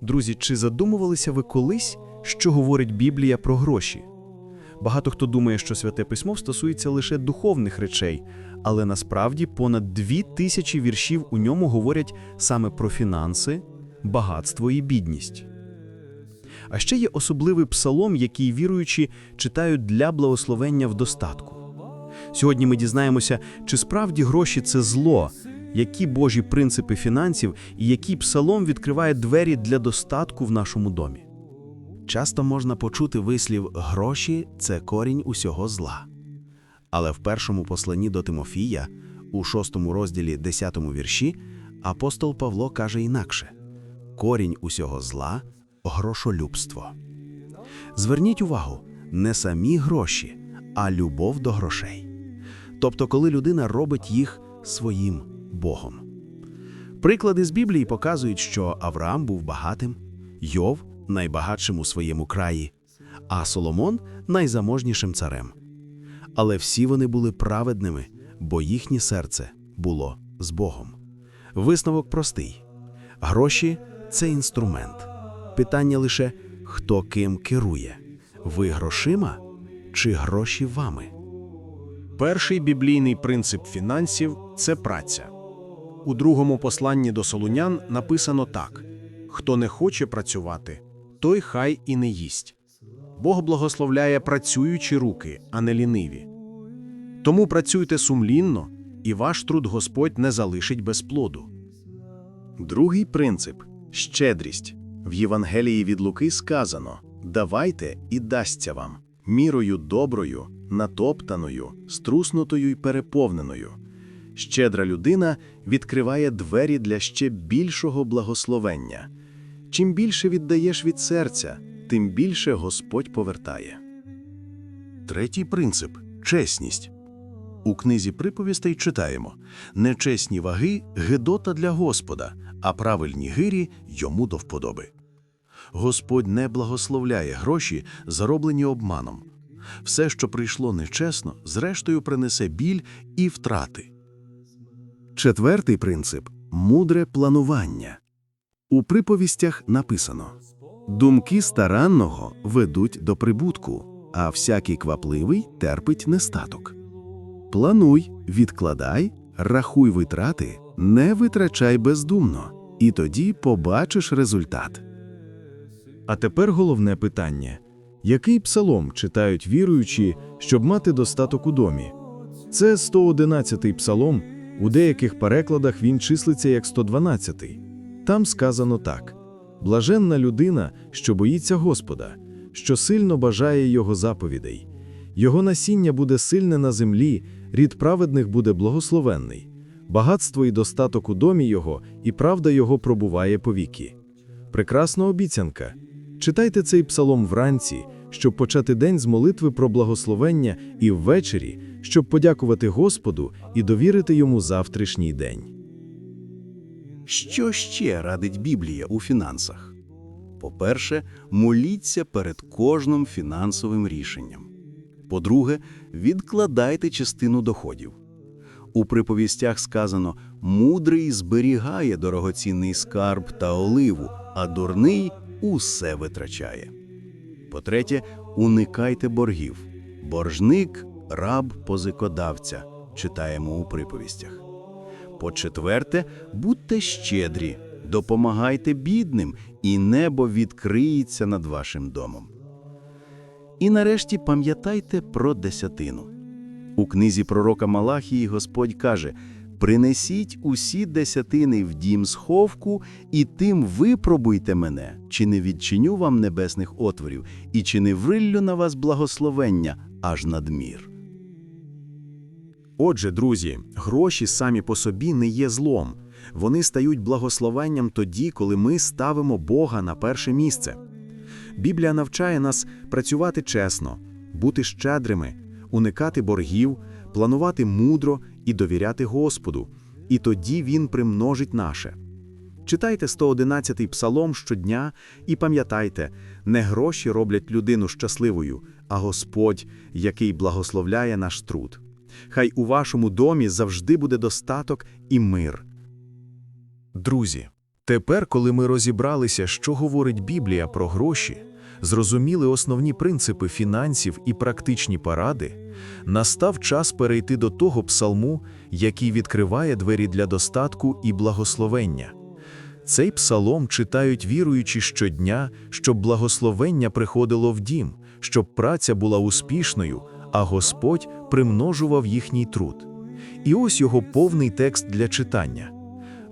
Друзі, чи задумувалися ви колись, що говорить Біблія про гроші? Багато хто думає, що святе письмо стосується лише духовних речей, але насправді понад дві тисячі віршів у ньому говорять саме про фінанси, багатство і бідність. А ще є особливий псалом, який віруючі читають для благословення в достатку. Сьогодні ми дізнаємося, чи справді гроші це зло, які Божі принципи фінансів і який псалом відкриває двері для достатку в нашому домі. Часто можна почути вислів гроші це корінь усього зла. Але в першому посланні до Тимофія, у шостому розділі 10 вірші, апостол Павло каже інакше: корінь усього зла грошолюбство. Зверніть увагу, не самі гроші, а любов до грошей. Тобто, коли людина робить їх своїм Богом. Приклади з Біблії показують, що Авраам був багатим, Йов найбагатшим у своєму краї, а Соломон найзаможнішим царем. Але всі вони були праведними, бо їхнє серце було з Богом. Висновок простий: гроші це інструмент. Питання лише хто ким керує: ви грошима чи гроші вами? Перший біблійний принцип фінансів це праця. У другому посланні до солунян написано так: хто не хоче працювати, той хай і не їсть. Бог благословляє працюючі руки, а не ліниві. Тому працюйте сумлінно, і ваш труд Господь не залишить без плоду. Другий принцип щедрість. В Євангелії від Луки сказано: давайте і дасться вам мірою доброю, натоптаною, струснутою й переповненою. Щедра людина відкриває двері для ще більшого благословення. Чим більше віддаєш від серця, тим більше Господь повертає. Третій принцип чесність. У книзі приповістей читаємо: нечесні ваги гидота для Господа, а правильні гирі йому до вподоби. Господь не благословляє гроші, зароблені обманом. Все, що прийшло нечесно, зрештою принесе біль і втрати. Четвертий принцип мудре планування. У приповістях написано: Думки старанного ведуть до прибутку, а всякий квапливий терпить нестаток. Плануй, відкладай, рахуй витрати, не витрачай бездумно, і тоді побачиш результат. А тепер головне питання: який псалом читають віруючі, щоб мати достаток у домі? Це 111-й псалом, у деяких перекладах він числиться як 112-й. Там сказано так: блаженна людина, що боїться Господа, що сильно бажає Його заповідей. Його насіння буде сильне на землі, рід праведних буде благословенний. Багатство і достаток у домі його, і правда його пробуває повіки. Прекрасна обіцянка. Читайте цей псалом вранці, щоб почати день з молитви про благословення, і ввечері, щоб подякувати Господу і довірити йому завтрашній день. Що ще радить Біблія у фінансах? По-перше, моліться перед кожним фінансовим рішенням. По-друге, відкладайте частину доходів. У приповістях сказано: мудрий зберігає дорогоцінний скарб та оливу, а дурний усе витрачає. По-третє, уникайте боргів. Боржник раб позикодавця, читаємо у приповістях. По-четверте, будьте щедрі, допомагайте бідним, і небо відкриється над вашим домом. І нарешті пам'ятайте про десятину. У книзі пророка Малахії Господь каже: Принесіть усі десятини в дім сховку, і тим випробуйте мене, чи не відчиню вам небесних отворів, і чи не вриллю на вас благословення аж надмір. Отже, друзі, гроші самі по собі не є злом. Вони стають благословенням тоді, коли ми ставимо Бога на перше місце. Біблія навчає нас працювати чесно, бути щедрими, уникати боргів, планувати мудро і довіряти Господу, і тоді Він примножить наше. Читайте 111-й псалом щодня і пам'ятайте, не гроші роблять людину щасливою, а Господь, який благословляє наш труд. Хай у вашому домі завжди буде достаток і мир. Друзі, Тепер, коли ми розібралися, що говорить Біблія про гроші, зрозуміли основні принципи фінансів і практичні поради, настав час перейти до того псалму, який відкриває двері для достатку і благословення. Цей псалом читають віруючі щодня, щоб благословення приходило в дім, щоб праця була успішною, а Господь примножував їхній труд. І ось його повний текст для читання.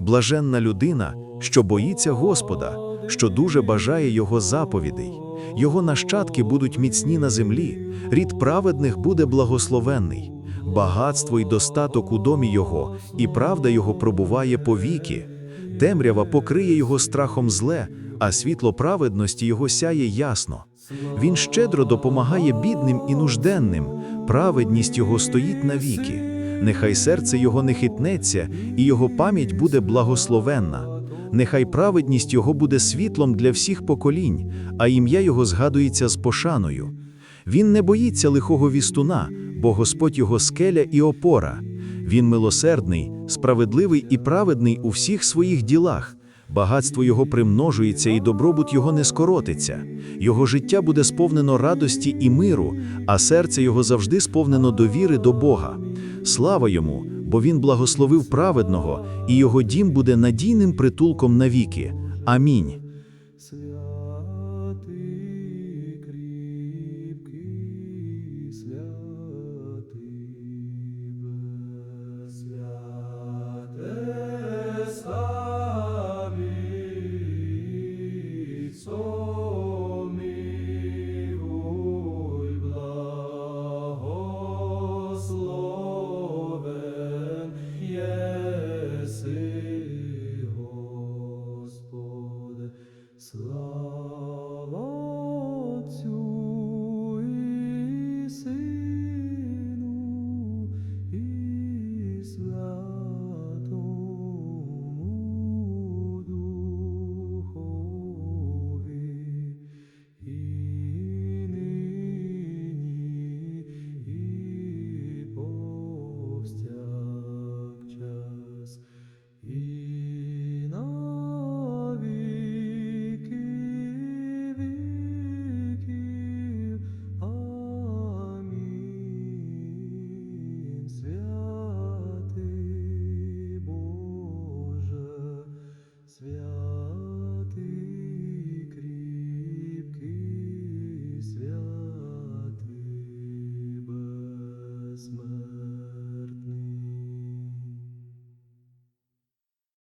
Блаженна людина, що боїться Господа, що дуже бажає Його заповідей. Його нащадки будуть міцні на землі, рід праведних буде благословенний. Багатство й достаток у домі Його, і правда Його пробуває повіки. Темрява покриє його страхом зле, а світло праведності його сяє ясно. Він щедро допомагає бідним і нужденним, праведність його стоїть навіки. Нехай серце його не хитнеться, і його пам'ять буде благословенна. Нехай праведність його буде світлом для всіх поколінь, а ім'я його згадується з пошаною. Він не боїться лихого вістуна, бо Господь його скеля і опора. Він милосердний, справедливий і праведний у всіх своїх ділах. Багатство його примножується, і добробут його не скоротиться. Його життя буде сповнено радості і миру, а серце його завжди сповнено довіри до Бога. Слава йому, бо він благословив праведного, і його дім буде надійним притулком навіки. Амінь.